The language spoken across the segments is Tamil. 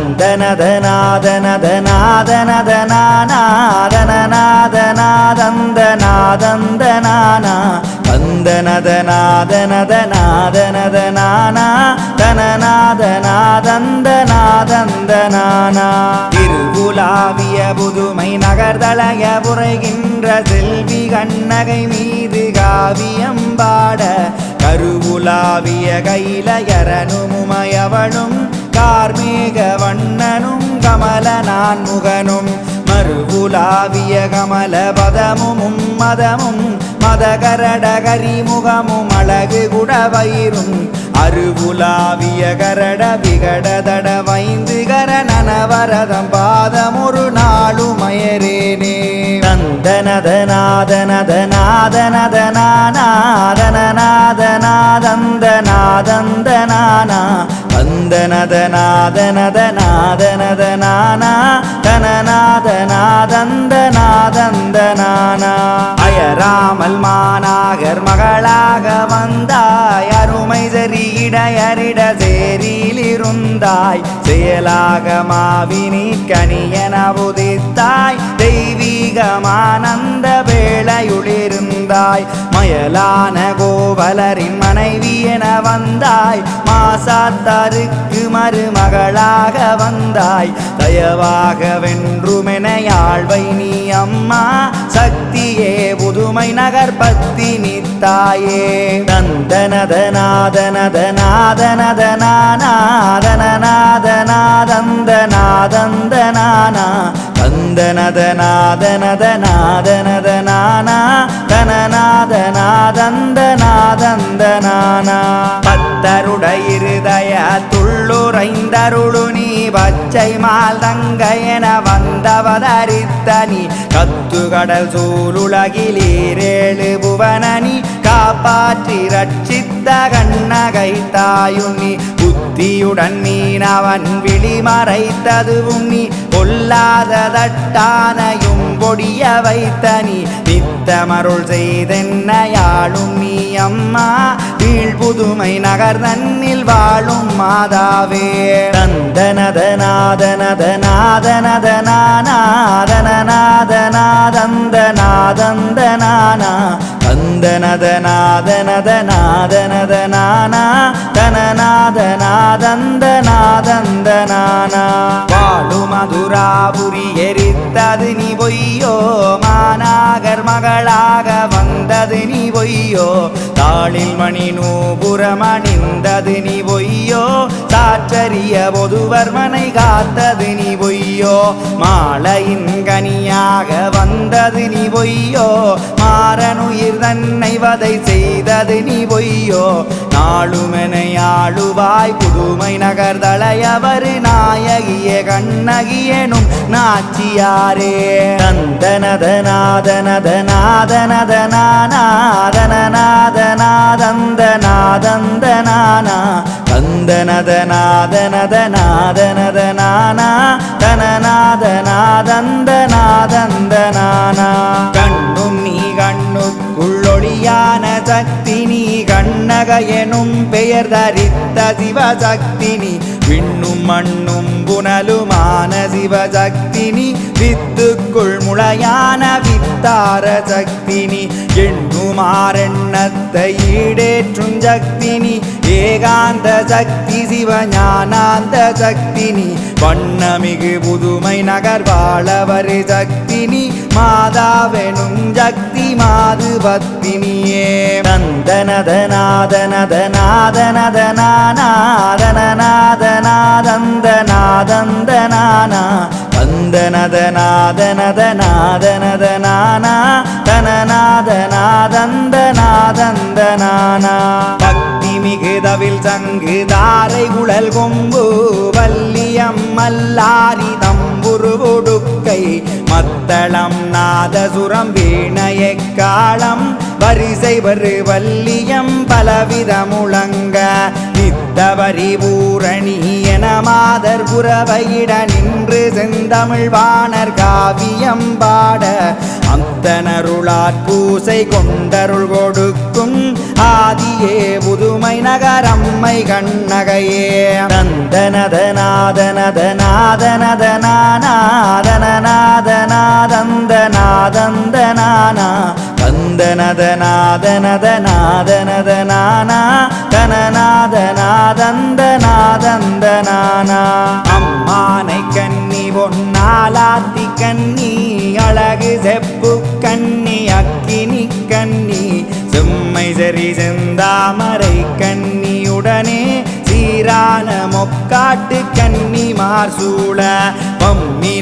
தந்தனதனாதனதனாதனநாதனதனாதந்தநாதந்தனானா தந்தனதனாதனதனாதனதனானா தனநாதனாதந்தநாதந்தனானா திருவுலாவிய புதுமை நகர்தளைய புரைகின்ற செல்வி கண்ணகை மீது காவியம் பாட கருவுலாவிய கைலயரனுமுமயவனும் கார்மேக வண்ணனும் கமல நான்முகனும் மறுபுலாவிய கமல பதமும் மதமும் மதகரடகரிமுகமும் அழகு குடவயிரும் அருபுலாவிய கரட விகடதட வைந்து கரணனவரதம் நனவரதம் பாதமுரு நாளுமயரேனே. தந்தனதனாதனதனாதனநாதனநாதந்தநாதந்தநாதந்தனானா தந்தனதனாதனதனாதனதனானா தனநாதனாதந்தநாதந்தனானா அயராமல் மாநாகர் மகளாக வந்தாய் அருமை சரியிடையரிட சேரிலிருந்தாய் செயலாக மாவினி கனியன உதித்தாய். தெய்வீகமானந்த வேளையுளிருந்தாய். மயலான கோவலரின் மனைவி என வந்தாய். மாசாத்தாருக்கு மருமகளாக வந்தாய். தயவாக வென்றுமென வென்றுமெனையாழ்வை நீ அம்மா. சக்தியே புதுமை நகர் பத்தினி பத்தி நித்தாயே தந்தனதனாதனதனாதனநாதனாதந்தநாதந்தனானா தந்தனதனாதனதனாதனதனானா தனநாதனாதந்தநாதந்தனானா பத்தருடையிருதய துள்ளுரைந்தருளு நீ பச்சை மால் தங்க என வந்தவதரித்தனி கத்து கடல் சூழுலகிலீரேழு புவனனி காப்பாற்றி ரட்சித்த கண்ணகை தாயுண்ணி புத்தியுடன் மீனவன் விழிமறைத்ததுவும் நீ. கொல்லாத தட்டானையும் பொடிய வைத்தனி நித்தமருள் செய்தென்னையாளும் நீ அம்மா. வீழ் புதுமை நகர் தன்னில் வாழும் மாதாவே. தந்தனதனாதனதனாதனநாதனாதந்தநாதந்தனானா தந்தனதனாதனதனாதனதனானா தனநாதனாதந்தநாதந்தனானா வாழு மதுராபுரி எரித்தது நீ பொய்யோ? மாநாகர் மகளாக வந்தது நீ பொய்யோ? தாளில் மணி நூபுரம் அணிந்தது நீ பொய்யோ? சாற்றறிய பொதுவர்மனை காத்தது நீ பொய்யோ? மாலையின் கனியாக வந்தது நீ பொய்யோ? மாறனுயிர் தன்னை வதை செய்தது நீ பொய்யோ? நாளுமெனை ஆளுவாய் புதுமை நகர் தளையவர் நாயகிய கண்ணகியனும் நாச்சியாரே. தந்தனதனாதனதனாதனநாதந்தநாதந்தனானா தந்தனதனாதனதனாதனதனானா தனநாதநாதந்தநாதந்தநானா கண்ணும் நீ கண்ணுக்குள்ளொளியான சக்தி நீ கண்ணகையனும் பெயர் தரித்த சிவசக்தினி விண்ணும் மண்ணும் புனலுமான சிவசக்தினி வித்துக்குள் முளையான வித்தார சக்தினி எண்ணுமாறெண்ணத்தை ஈடேற்றும் சக்தினி ஏகாந்த சக்தி சிவஞானாந்த சக்தினி வண்ணமிகு புதுமை நகர் வாழவர் சக்தினி மாதாவெனும் சக்தி மாது பத்தினியே. தந்தனதனாதனதனாதனநாதனாதந்தநாதந்தனானா தந்தனதனாதனதனாதனதனானா தனநாதனாதந்தநாதந்தனானா பக்தி மிகுதவில் சங்கு தாரை குழல் கொம்பு வல்லியம் மல்லாரி தம்புரு உடுக்கை மத்தளம் நாதசுரம் வீணையக்காளம் வரிசை வரு வல்லியம் பலவித முழங்க. நித்தவரி பூரணி என மாதர் புறவையிட நின்று செந்தமிழ் வாணர் காவியம் பாட. அந்தனருளாற் பூசை கொண்டருள் கொடுக்கும் ஆதியே புதுமை நகரம்மை கண்ணகையே. தந்தனதநாதனதனாதனநாதனதனாதந்தனாதந்தனானா தந்தனதநாதனதனாதனதனானா தனநாதனாதந்தனாதந்தனானா அம்மானை கண்ணி பொன்னாலாத்தி கண்ணி அழகு செப்பு கண்ணி அக்கினி கண்ணி செம்மை சரி செந்தாமரை கண்ணியுடனே சீரான மொக்காட்டு கன்னிமார் சூழ.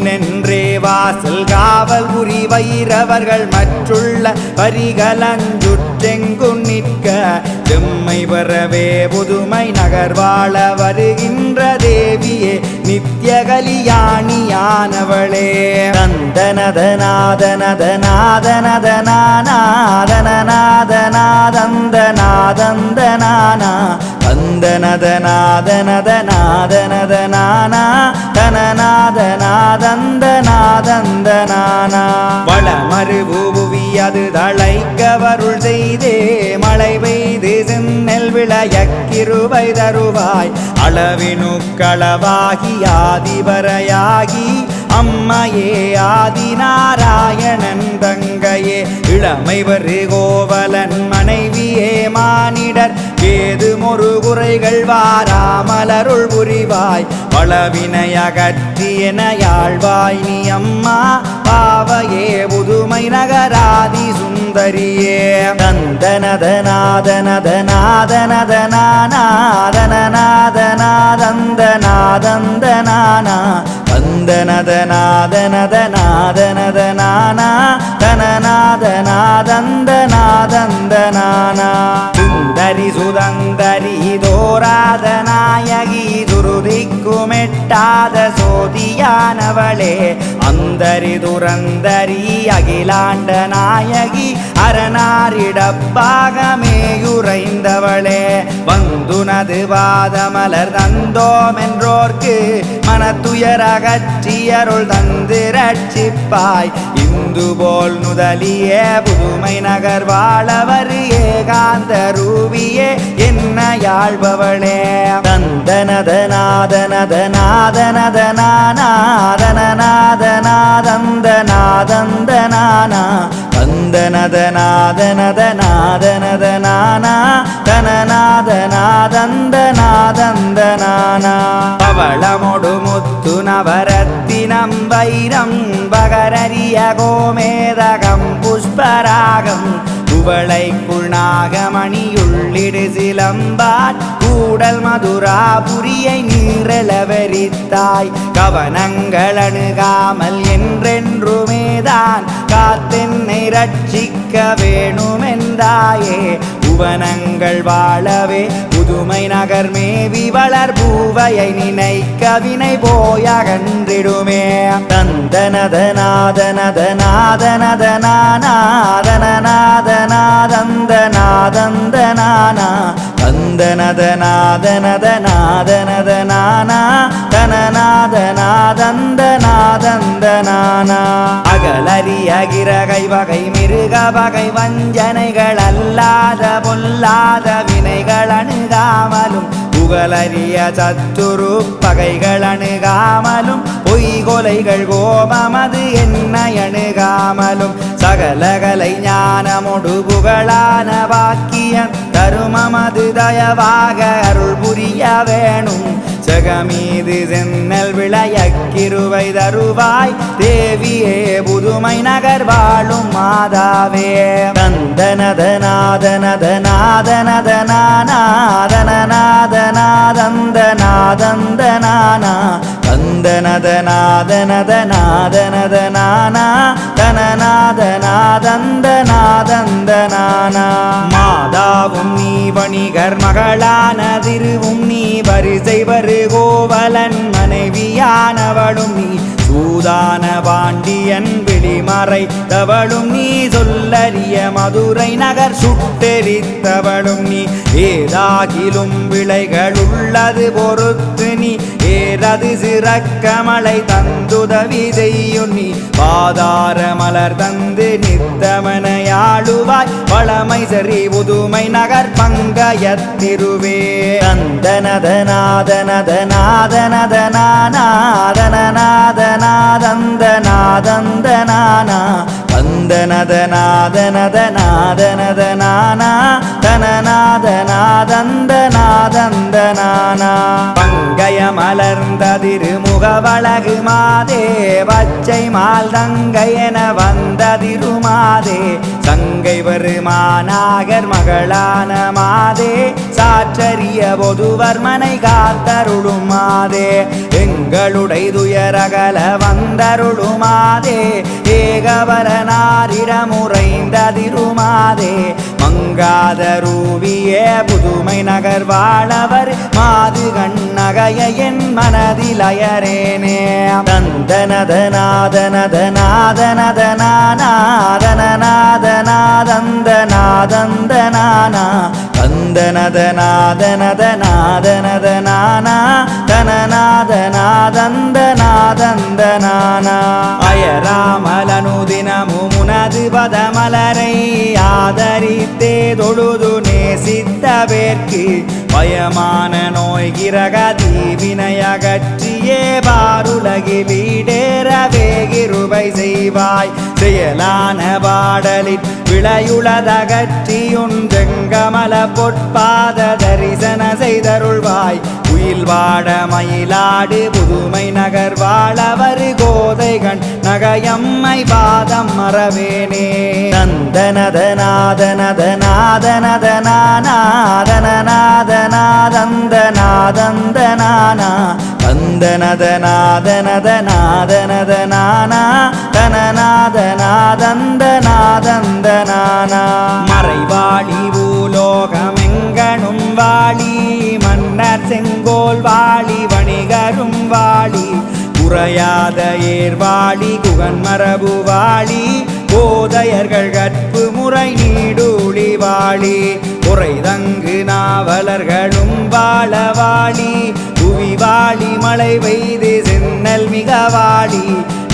நின்றே வாசல் காவல் புரி வைரவர்கள் மற்றுள்ள பரிகலஞ்சுற்றெங்கு நிற்க. செம்மை வரவே புதுமை நகர்வாழ வருகின்ற தேவியே நித்திய கலியாணியானவளே தந்தனதநாதனதனாதனநாதனாதந்தனாதந்தனானா தந்தனதநாதனதனாதனதனானா தனநாதனாதந்தனாதந்தனானா வளமறு புவி அது தழைக்கவருள் செய்தே மழை பெய்து சென்னெல் விளையக்கிருவை தருவாய். அளவினுக்களவாகி ஆதிபரையாகி ஆதிவரையாகி அம்மையே ஆதிநாராயணன் தங்கையே இளமை வரு கோவலன் மனைவியே மானிடர் ஏதுமொரு குறைகள் வாராமலருள் புரிவாய் பளவினையகற்றியன யாழ்வாய் நீ அம்மா பாவையே புதுமை நகராதி சுந்தரியே. നന്ദനദ നാദനദ നാദനദ നാനാ ധനനാദ നാദന്ദ നാദന്ദ നാനാ സുന്ദരി സുതന്തരി ദോരാധനായകീ தோராதநாயகி துருதிக்குமெட்டாத சோதியானவளே அந்தரி துரந்தரி அகிலாண்ட நாயகி அரணாரிடப்பாகமேயுரைந்தவளே. வந்துனது பாதமலர் தந்தோமென்றோர்க்கு மனத்துயரகற்றியருள் தந்து ரட்சிப்பாய். இந்து போல் நுதலியே புதுமை நகர் வாழவர் ஏகாந்த ரூபியே என்ன யாழ்பவளே தந்தனத தந்தனதநாதனதனாதனநாதனாதந்தனாதந்தனானா தந்தனதநாதனதனாதனதனானா தனநாதனாதந்தனாதந்தனானா பவளமொடு முத்து நவரத்தினம் வைரம் பகரரிய கோமேதகம் புஷ்பராகம் குவளைக்குள் குணாகமணியுள்ளிடு சிலம்பார். கூடல் மதுராபுரியை நீரளவரித்தாய். கவனங்கள் அணுகாமல் என்றென்றுமேதான். காத்தென்னை ரட்சிக்க வேணுமென்றாயே. புவனங்கள் வாழவே புதுமை நகர் மேவி வளர் பூவையை நினைக்க வினை போயகன்றிடுமே தந்தனதநாதனநாதனநாதனாதந்தனாதந்தனானா தந்தனதநாதனதனாதனதனானா தனநாதனாதந்தனாதந்தனானா அகலரிய கிரகை வகை மிருக வகை வஞ்சனைகள் அல்லாத பொல்லாத வினைகள் அணுகாமலும் புகழறிய சத்துரு பகைகள் அணுகாமலும் பொய்கொலைகள் கோபமது என்னை அணுகாமலும். சகலகலை ஞானமொடு புகழான வாக்கியம் தருமமது தயவாக அருள் புரிய வேணும். ஜகமீது சென்னல் விளையக்கிருவை தருவாய். தேவியே புதுமை நகர் வாழும் மாதாவே. தந்தனதநாதனநாதனநாதனாதந்தனாதந்தனானா தந்தனதநாதனதனாதனதனானா தனநாதனாதந்தனாதந்தனானா மாதாவும் நீ வணிகர் மகளான திருவும் நீ வரிசை வரு கோவலன் மனைவியானவளும் நீ. சூதான பாண்டியன் விழிமறை தவளும் நீ சொல்லறிய மதுரை நகர் சுட்டெரித்தவளும் நீ. ஏதாகிலும் விளைகள் உள்ளது பொறுத்து நீ. ஏறது சிறக்கமலை தந்துதவி செய்யும் நீ. பாதார மலர் தந்து நித்தமனையாளுவாய் பழமை சரி புதுமை நகர் பங்கயத்திருவே நாதந்த நாதந்த நானா? தந்தனதநாதனதனாதனநாதனநாதந்தநாதந்தநாதந்தனானா தந்தனதநாதனதநாதனதனானா தனநாதநாதந்தநாதந்தனானா பங்கய மலர்ந்த திருமுகவழகு மாதே பச்சை மால் தங்கை என வந்த திருமாதே சங்கை வருமானாகர் மகளான மாதே சாற்றறிய பொதுவர் மனை காத்தருளும் மாதே எங்களுடைய துயரகல வந்தருளுமாதே ஏகவரன திருமாதே மங்காத ரூபியே புதுமை நகர் வாழவர். மாது கண்ணகைய என் மனதில் அயரேனே. தந்தனதநாதனதனாதனநாதனநாதந்தநாதந்தநாதந்தனானா தந்தனதநாதனதநாதனதனானா தனநாதநாதந்தநாதந்தனானா முனது பதமலரை ஆதரித்தே தொழுது நேசித்தவேற்கு பயமான நோய் கிரக தீவினையகற்றியே பாருலகிலீடேறவே கிருபை செய்வாய். செயலான பாடலில் விளையுளதகற்றியுன் செங்கமல பொற்பாத தரிசன செய்தருள்வாய். உயில் வாட மயிலாடு புதுமை நகர் வாழவர் கோதைகண் நகையம்மை பாதம் மறவேனே. தந்தனதநாதனநாதனநாதனநாதந்தநாதந்தனானா தந்தனதநாதனதநாதனதனானா தனநாதநாதந்தநாதந்தனானா செங்கோல் வாழி வணிகரும் வாழி குறையாத ஏர்வாழி குகன் மரபு வாழி போதையர்கள் கற்பு முறை நீடூழி வாழி குறைதங்கு நாவலர்களும் வாழ வாழி புவி வாழி மழை பெய்து சென்னல் மிக வாழி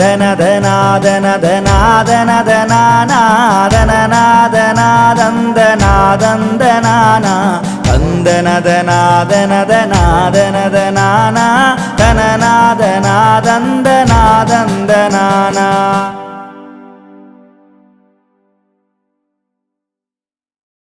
தந்தனதநாதனதநாதனதனானா தனநாதநாதந்தநாதந்தனானா தந்தனதநாதனதனாதனநாதந்தநாதந்தனானா